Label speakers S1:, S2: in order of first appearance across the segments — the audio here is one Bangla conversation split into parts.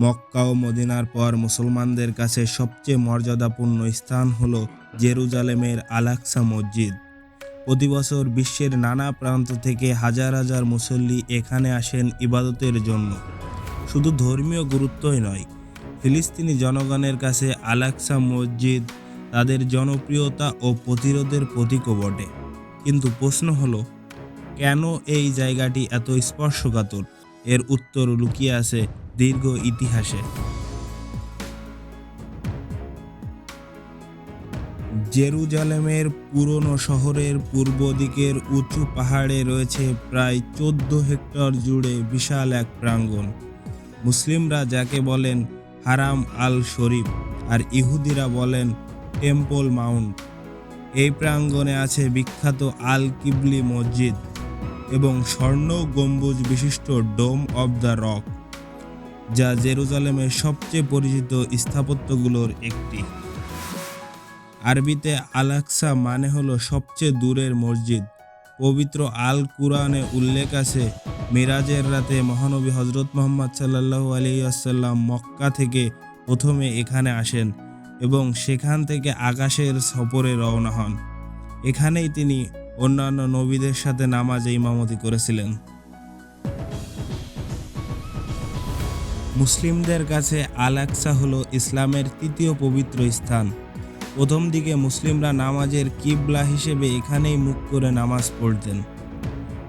S1: মক্কা ও মদিনার পর মুসলমানদের কাছে সবচেয়ে মর্যাদাপূর্ণ স্থান হল জেরুজালেমের আলাক্সা মসজিদ। প্রতি বছর বিশ্বের নানা প্রান্ত থেকে হাজার হাজার মুসল্লি এখানে আসেন ইবাদতের জন্য। শুধু ধর্মীয় গুরুত্বই নয়, ফিলিস্তিনি জনগণের কাছে আলাক্সা মসজিদ তাদের জনপ্রিয়তা ও প্রতিরোধের প্রতীকও বটে। কিন্তু প্রশ্ন হলো, কেন এই জায়গাটি এত স্পর্শকাতর? এর উত্তর লুকিয়ে আছে দীর্ঘ ইতিহাসে। জেরুজালেমের পুরনো শহরের পূর্ব দিকের উঁচু পাহাড়ে রয়েছে প্রায় চোদ্দ হেক্টর জুড়ে বিশাল এক প্রাঙ্গণ। মুসলিমরা যাকে বলেন হারাম আল শরীফ আর ইহুদিরা বলেন টেম্পল মাউন্ট। এই প্রাঙ্গণে আছে বিখ্যাত আল কিবলি মসজিদ এবং স্বর্ণ গম্বুজ বিশিষ্ট ডোম অব দ্য রক। যা জেরুজালেমের সবচেয়ে পরিচিত স্থাপত্যগুলোর একটি। আরবিতে আলাক্সা মানে হলো সবচেয়ে দূরের মসজিদ। পবিত্র আল কুরআনে উল্লেখ আছে, মিরাজের রাতে মহানবী হজরত মোহাম্মদ সাল্লাল্লাহু আলাইহি আসাল্লাম মক্কা থেকে প্রথমে এখানে আসেন এবং সেখান থেকে আকাশের সফরে রওনা হন। এখানেই তিনি অন্যান্য নবীদের সাথে নামাজে ইমামতি করেছিলেন। মুসলিমদের কাছে আলাক্সা হলো ইসলামের তৃতীয় পবিত্র স্থান। প্রথম দিকে মুসলিমরা নামাজের কিবলা হিসেবে এখানেই মুখ করে নামাজ পড়তেন।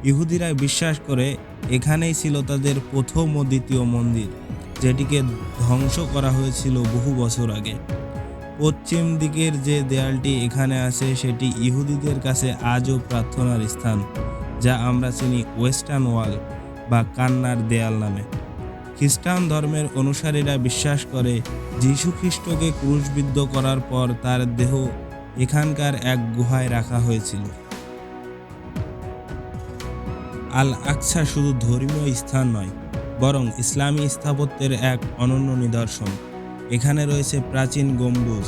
S1: ইহুদিরা বিশ্বাস করে এখানেই ছিল তাদের প্রথম ও দ্বিতীয় মন্দির, যেটিকে ধ্বংস করা হয়েছিল বহু বছর আগে। পশ্চিম দিকের যে দেয়ালটি এখানে আছে, সেটি ইহুদিদের কাছে আজও প্রার্থনার স্থান, যা আমরা চিনি ওয়েস্টার্ন ওয়াল বা কান্নার দেয়াল নামে। খ্রিস্টান ধর্মের অনুসারীরা বিশ্বাস করে যীশু খ্রিস্টকে ক্রুশবিদ্ধ করার পর তার দেহ এখানকার এক গুহায় রাখা হয়েছিল। আল আকসা শুধু ধর্মীয় স্থান নয়, বরং ইসলামী স্থাপত্যের এক অনন্য নিদর্শন। এখানে রয়েছে প্রাচীন গম্বুজ,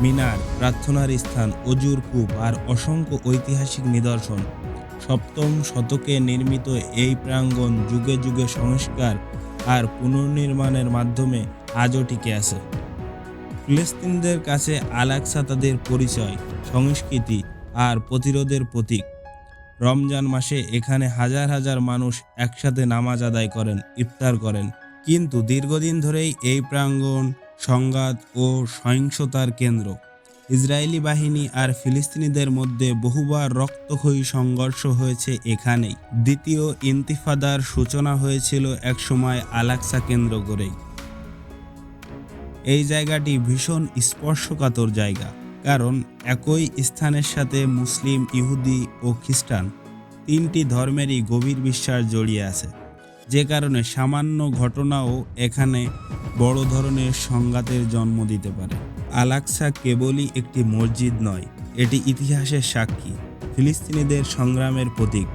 S1: মিনার, প্রার্থনার স্থান, অজুর কূপ আর অসংখ্য ঐতিহাসিক নিদর্শন। সপ্তম শতকে নির্মিত এই প্রাঙ্গণ যুগে যুগে সংস্কার আর পুনর্নির্মাণের মাধ্যমে আজও টিকে আছে। ফিলিস্তিনদের কাছে আলাক্সা তাদের পরিচয়, সংস্কৃতি আর প্রতিরোধের প্রতীক। রমজান মাসে এখানে হাজার হাজার মানুষ একসাথে নামাজ আদায় করেন, ইফতার করেন। কিন্তু দীর্ঘদিন ধরেই এই প্রাঙ্গণ সংঘাত ও সহিংসতার কেন্দ্র। ইসরায়েলি বাহিনী আর ফিলিস্তিনিদের মধ্যে বহুবার রক্তক্ষয়ী সংঘর্ষ হয়েছে এখানেই। দ্বিতীয় ইন্তিফাদার সূচনা হয়েছিল একসময় আলাক্সা কেন্দ্র করেই। এই জায়গাটি ভীষণ স্পর্শকাতর জায়গা, কারণ একই স্থানের সাথে মুসলিম, ইহুদি ও খ্রিস্টান তিনটি ধর্মেরই গভীর বিশ্বাস জড়িয়ে আছে। যে কারণে সামান্য ঘটনাও এখানে বড় ধরনের সংঘাতের জন্ম দিতে পারে। আলাক্সা কেবলই একটি মসজিদ নয়, এটি ইতিহাসের সাক্ষী, ফিলিস্তিনিদের সংগ্রামের প্রতীক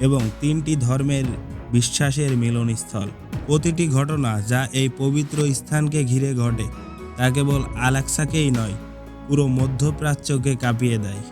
S1: এবং তিনটি ধর্মের বিশ্বাসের মিলনস্থল। প্রতিটি ঘটনা যা এই পবিত্র স্থানকে ঘিরে ঘটে, তা কেবল আলাক্সাকেই নয়, পুরো মধ্যপ্রাচ্যকে কাঁপিয়ে দেয়।